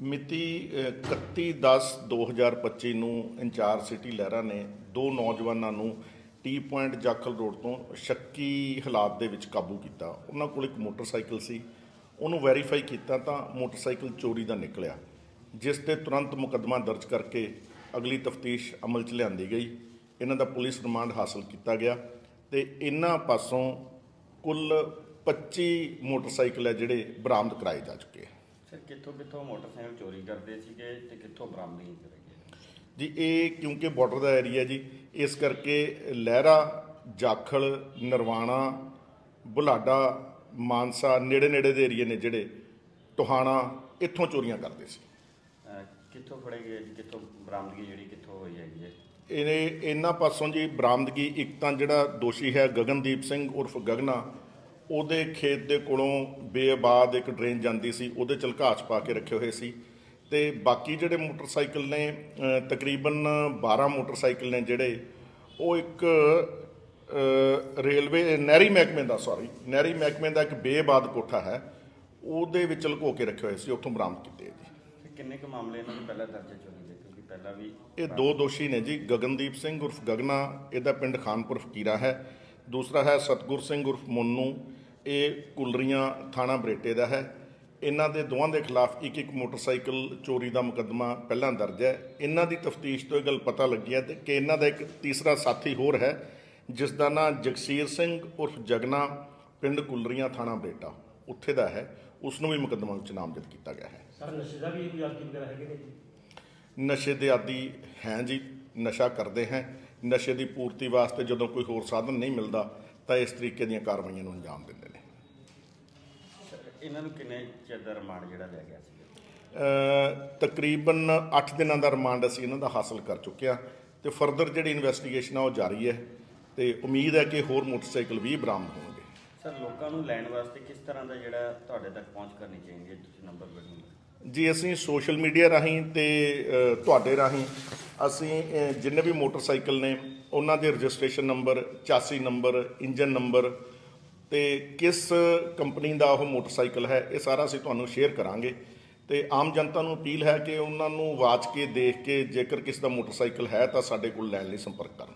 ਮਿਤੀ 31/10/2025 ਨੂੰ incharge city ਲਹਿਰਾ ਨੇ ਦੋ ਨੌਜਵਾਨਾਂ ਨੂੰ ਟੀ ਪੁਆਇੰਟ ਜਾਖਲ ਰੋਡ ਤੋਂ ਸ਼ੱਕੀ ਹਾਲਾਤ ਦੇ ਵਿੱਚ ਕਾਬੂ ਕੀਤਾ। ਉਹਨਾਂ ਕੋਲ ਇੱਕ ਮੋਟਰਸਾਈਕਲ ਸੀ। ਉਹਨੂੰ ਵੈਰੀਫਾਈ ਕੀਤਾ ਤਾਂ ਮੋਟਰਸਾਈਕਲ ਚੋਰੀ ਦਾ ਨਿਕਲਿਆ, ਜਿਸ ਤੇ ਤੁਰੰਤ ਮੁਕੱਦਮਾ ਦਰਜ ਕਰਕੇ ਅਗਲੀ ਤਫਤੀਸ਼ ਅਮਲ 'ਚ ਲਿਆਂਦੀ ਗਈ। ਇਹਨਾਂ ਦਾ ਪੁਲਿਸ ਰਿਮਾਂਡ ਹਾਸਲ ਕੀਤਾ ਗਿਆ ਤੇ ਇਹਨਾਂ ਪਾਸੋਂ ਕੁੱਲ 25 ਮੋਟਰਸਾਈਕਲ ਹੈ ਜਿਹੜੇ ਬਰਾਮਦ ਕਰਾਏ ਜਾ ਚੁੱਕੇ ਹੈ ਸਰ ਕਿੱਥੋਂ ਕਿੱਥੋਂ ਮੋਟਰਸਾਈਕਲ ਚੋਰੀ ਕਰਦੇ ਸੀਗੇ ਤੇ ਕਿੱਥੋਂ ਬਰਾਮਦਗੀ ਕਰੇਗੇ ਜੀ ਇਹ ਕਿਉਂਕਿ ਬਾਰਡਰ ਦਾ ਏਰੀਆ ਜੀ ਇਸ ਕਰਕੇ ਲਹਿਰਾ ਜਾਖਲ ਨਰਵਾਣਾ ਬੁਲਾਡਾ ਮਾਨਸਾ ਨੇੜੇ ਨੇੜੇ ਦੇ ਏਰੀਏ ਨੇ ਜਿਹੜੇ ਟੋਹਾਣਾ ਇੱਥੋਂ ਚੋਰੀਆਂ ਕਰਦੇ ਸੀ। ਕਿੱਥੋਂ ਫੜੇ ਗਏ ਜੀ? ਕਿੱਥੋਂ ਬਰਾਮਦਗੀ ਜਿਹੜੀ ਕਿੱਥੋਂ ਹੋਈ ਹੈਗੀ ਹੈ? ਇਹ ਇਹਨਾਂ ਪਾਸੋਂ ਜੀ ਬਰਾਮਦਗੀ ਇੱਕ ਤਾਂ ਜਿਹੜਾ ਦੋਸ਼ੀ ਹੈ ਗਗਨਦੀਪ ਸਿੰਘ ਉਰਫ ਗਗਨਾ ਉਹਦੇ ਖੇਤ ਦੇ ਕੋਲੋਂ ਬੇਆਬਾਦ ਇੱਕ ਡਰੇਨ ਜਾਂਦੀ ਸੀ ਉਹਦੇ ਚਲਕਾਚ ਪਾ ਕੇ ਰੱਖੇ ਹੋਏ ਸੀ। ਤੇ ਬਾਕੀ ਜਿਹੜੇ ਮੋਟਰਸਾਈਕਲ ਨੇ ਤਕਰੀਬਨ 12 ਮੋਟਰਸਾਈਕਲ ਨੇ ਜਿਹੜੇ ਉਹ ਇੱਕ ਰੇਲਵੇ ਨਹਿਰੀ ਮਹਿਕਮੇ ਦਾ ਸੌਰੀ ਨਹਿਰੀ ਮਹਿਕਮੇ ਦਾ ਇੱਕ ਬੇਆਬਾਦ ਕੋਠਾ ਹੈ ਉਹਦੇ ਵਿੱਚ ਲੁਕੋ ਕੇ ਰੱਖੇ ਹੋਏ ਸੀ ਉੱਥੋਂ ਬਰਾਮਦ ਕੀਤੇ ਜੀ। ਕਿੰਨੇ ਕੁ ਮਾਮਲੇ ਇਹਨਾਂ ਨੂੰ ਪਹਿਲਾਂ ਦਰਜ ਚੋਰੀ ਦੇ ਕਿਉਂਕਿ ਪਹਿਲਾਂ ਵੀ ਇਹ ਦੋ ਦੋਸ਼ੀ ਨੇ ਜੀ ਗਗਨਦੀਪ ਸਿੰਘ ਉਰਫ ਗਗਨਾ ਇਹਦਾ ਪਿੰਡ ਖਾਨਪੁਰ ਫਕੀਰਾ ਹੈ। ਦੂਸਰਾ ਹੈ ਸਤਗੁਰ ਸਿੰਘ ਉਰਫ ਮੁੰਨੂ ਇਹ ਕੁਲਰੀਆਂ ਥਾਣਾ ਬਰੇਟੇ ਦਾ ਹੈ। ਇਹਨਾਂ ਦੇ ਦੋਵਾਂ ਦੇ ਖਿਲਾਫ ਇੱਕ ਇੱਕ ਮੋਟਰਸਾਈਕਲ ਚੋਰੀ ਦਾ ਮੁਕੱਦਮਾ ਪਹਿਲਾਂ ਦਰਜ ਹੈ। ਇਹਨਾਂ ਦੀ ਤਫਤੀਸ਼ ਤੋਂ ਇਹ ਗੱਲ ਪਤਾ ਲੱਗੀ ਹੈ ਕਿ ਇਹਨਾਂ ਦਾ ਇੱਕ ਤੀਸਰਾ ਸਾਥੀ ਹੋਰ ਹੈ ਜਿਸ ਦਾ ਨਾਂ ਜਗਸੀਰ ਸਿੰਘ ਉਰਫ ਜਗਨਾ ਪਿੰਡ ਕੁਲਰੀਆਂ ਥਾਣਾ ਬਰੇਟਾ ਉੱਥੇ ਦਾ ਹੈ। ਉਸ ਨੂੰ ਵੀ ਮੁਕੱਦਮਾ ਵਿੱਚ ਨਾਮਜ਼ਦ ਕੀਤਾ ਗਿਆ ਹੈ। ਸਰ ਨਸ਼ੇ ਦਾ ਵੀ ਕੋਈ ਆਦਮੀ ਵਗੈਰਾ ਹੈਗੇ ਨੇ ਜੀ? ਨਸ਼ੇ ਦੇ ਆਦੀ ਹੈ ਜੀ ਨਸ਼ਾ ਕਰਦੇ ਹੈ। ਨਸ਼ੇ ਦੀ ਪੂਰਤੀ ਵਾਸਤੇ ਜਦੋਂ ਕੋਈ ਹੋਰ ਸਾਧਨ ਨਹੀਂ ਮਿਲਦਾ ਤਾਂ ਇਸ ਤਰੀਕੇ ਦੀਆਂ ਕਾਰਵਾਈਆਂ ਨੂੰ ਅੰਜਾਮ ਦਿੰਦੇ ਨੇ। ਸਰ, ਇਹਨਾਂ ਨੂੰ ਕਿੰਨੇ ਚਿਰ ਦਾ ਰਿਮਾਂਡ ਜਿਹੜਾ ਲਿਆ ਗਿਆ ਸੀ ਅ, ਤਕਰੀਬਨ 8 ਦਿਨਾਂ ਦਾ ਰਿਮਾਂਡ ਅਸੀਂ ਇਹਨਾਂ ਦਾ ਹਾਸਲ ਕਰ ਚੁੱਕੇ ਹਾਂ ਤੇ ਫਰਦਰ ਜਿਹੜੀ ਇਨਵੈਸਟੀਗੇਸ਼ਨ ਆ ਉਹ ਜਾਰੀ ਹੈ ਤੇ ਉਮੀਦ ਹੈ ਕਿ ਹੋਰ ਮੋਟਰਸਾਈਕਲ ਵੀ ਬਰਾਮਦ ਹੋਣਗੇ। ਸਰ ਲੋਕਾਂ ਨੂੰ ਲੈਣ ਵਾਸਤੇ ਕਿਸ ਤਰ੍ਹਾਂ ਦਾ ਜਿਹੜਾ ਤੁਹਾਡੇ ਤੱਕ ਪਹੁੰਚ ਕਰਨੀ ਚਾਹੀਦੀ ਹੈ? ਤੁਸੀਂ ਨੰਬਰ ਜੀ ਅਸੀਂ ਸੋਸ਼ਲ ਮੀਡੀਆ ਰਾਹੀਂ ਤੇ ਤੁਹਾਡੇ ਰਾਹੀਂ ਅਸੀਂ ਜਿੰਨੇ ਵੀ ਮੋਟਰਸਾਈਕਲ ਨੇ, ਉਹਨਾਂ ਦੇ registration number, chassis number, engine number ਤੇ ਕਿਸ ਕੰਪਨੀ ਦਾ ਉਹ ਮੋਟਰਸਾਈਕਲ ਹੈ, ਇਹ ਸਾਰਾ ਅਸੀਂ ਤੁਹਾਨੂੰ ਸ਼ੇਅਰ ਕਰਾਂਗੇ। ਤੇ ਆਮ ਜਨਤਾ ਨੂੰ ਅਪੀਲ ਹੈ ਕਿ ਉਹਨਾਂ ਨੂੰ ਵਾਚ ਕੇ, ਦੇਖ ਕੇ ਜੇਕਰ ਕਿਸ ਦਾ ਮੋਟਰਸਾਈਕਲ ਹੈ ਤਾਂ ਸਾਡੇ ਕੋਲ ਲੈਣ ਲਈ ਸੰਪਰਕ ਕਰਨ।